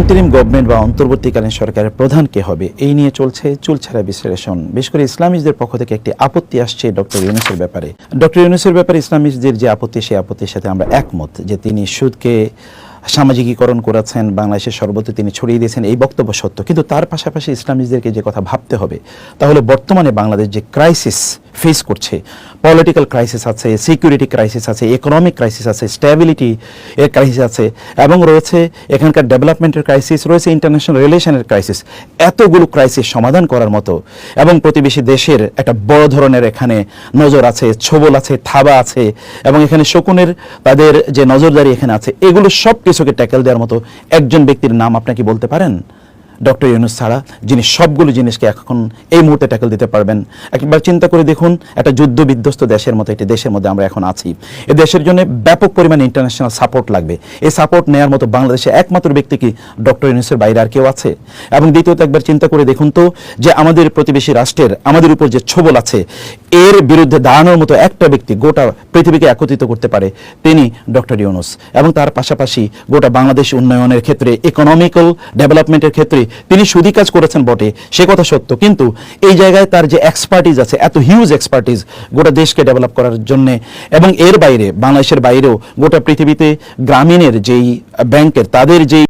Interim government বা অন্তর্বর্তীকালীন সরকারের প্রধান কে হবে? এই নিয়ে চলছে চুলছাড়া বিশ্লেষণ। বিশেষ করে ইসলামিস্টদের পক্ষ থেকে একটি আপত্তি আসছে ডক্টর ইউনুসের ব্যাপারে। ডক্টর ইউনুসের ব্যাপারে ইসলামিস্টদের যে আপত্তি, সেই আপত্তির সাথে আমরা একমত যে তিনি সুদকে সামাজিকীকরণ করেছেন, বাংলাদেশের সর্বত্র তিনি ছড়িয়ে দিয়েছেন এই বক্তব্য সত্য। কিন্তু তার পাশাপাশি ইসলামিস্টদেরকে যে কথা ভাবতে হবে, তাহলে বর্তমানে বাংলাদেশ যে ক্রাইসিস ফেস করছে পলিটিক্যাল ক্রাইসিস আছে সিকিউরিটি ক্রাইসিস আছে ইকোনমিক ক্রাইসিস আছে স্ট্যাবিলিটি এর ক্রাইসিস আছে, এবং রয়েছে এখানকার ডেভেলপমেন্টের ক্রাইসিস রয়েছে ইন্টারন্যাশনাল রিলেশনের ক্রাইসিস এতগুলো ক্রাইসিস সমাধান করার মতো, এবং প্রতিবেশী দেশের একটা বড় ধরনের এখানে নজর আছে, ছবল আছে, থাবা আছে, এবং এখানে শকুনের তাদের যে নজরদারি এখানে আছে, এগুলো সব কিছুকে ট্যাকেল দেওয়ার মতো একজন ব্যক্তির নাম আপনাকে বলতে পারেন? ডক্টর ইউনুস ছাড়া, যিনি সবগুলো জিনিসকে এখন এই মুহূর্তে ট্যাকেল দিতে পারবেন। একবার চিন্তা করে দেখুন, একটা যুদ্ধ বিধ্বস্ত দেশের মতো, একটি দেশের মধ্যে আমরা এখন আছি। এ দেশের জন্য ব্যাপক পরিমাণে ইন্টারন্যাশনাল সাপোর্ট লাগবে। এই সাপোর্ট নেওয়ার মতো বাংলাদেশে একমাত্র ব্যক্তি কি ডক্টর ইউনুসের বাইরে আর কেউ আছে? এবং দ্বিতীয়ত একবার চিন্তা করে দেখুন তো, যে আমাদের প্রতিবেশী রাষ্ট্রের, আমাদের উপর যে ছবল আছে, এর বিরুদ্ধে দাঁড়ানোর মতো একটা ব্যক্তি গোটা পৃথিবীকে একত্রিত করতে পারে, তিনি ডক্টর ইউনুস। এবং তার পাশাপাশি গোটা বাংলাদেশ উন্নয়নের ক্ষেত্রে ইকোনমিক্যাল ডেভেলপমেন্টের ক্ষেত্রে তিনি সুদী কাজ করেছেন বটে, সে কথা সত্য। কিন্তু এই জায়গায় তার যে এক্সপার্টিজ আছে, এত হিউজ এক্সপার্টিজ গোটা দেশকে ডেভেলপ করার জন্য, এবং এর বাইরে, বাংলাদেশের বাইরেও গোটা পৃথিবীতে গ্রামীণের যেই ব্যাংকের তাদের যেই